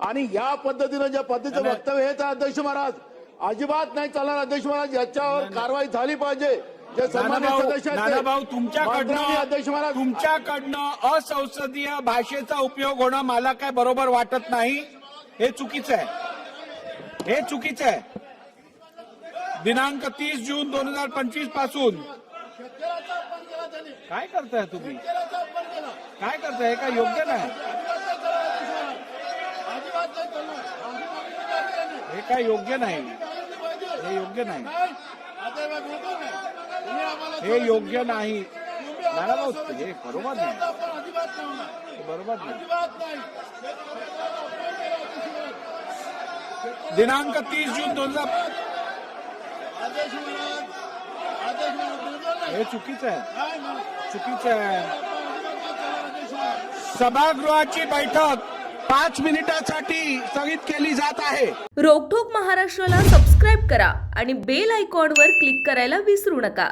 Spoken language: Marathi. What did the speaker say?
आणि या पद्धतीनं ज्या पद्धतीचं. वक्तव्य हेच आहे अध्यक्ष महाराज अजिबात नाही चालणार अध्यक्ष महाराज याच्यावर कारवाई झाली पाहिजे. जे सन्मान्य नानाभाऊ सदस्य आहेत ते. नानाभाऊ मंत्र्यांनी अध्यक्ष तुमच्याकडनं महाराज तुमच्याकडनं असंसदीय भाषेचा उपयोग होणं मला काय बरोबर वाटत नाही हे चुकीचं आहे. हे चुकीचं आहे. दिनांक तीस जून दोन हजार पंचवीसपासून काय करताय तुम्ही? काय करताय? हे काय योग्य नाही. हे काय योग्य नाही। हे योग्य नाही। हे योग्य नाही। नानाभाऊ हे बरोबर नाही बरोबर नाही दिनांक तीस जून दोन हज़ार हे। चुकीचं आहे चुकीचं आहे बैठक। पाच मिनिटासाठी स्थगित केली जात आहे. रोकठोक महाराष्ट्राला सबस्क्राईब करा आणि बेल आयकॉनवर क्लिक करायला विसरू नका.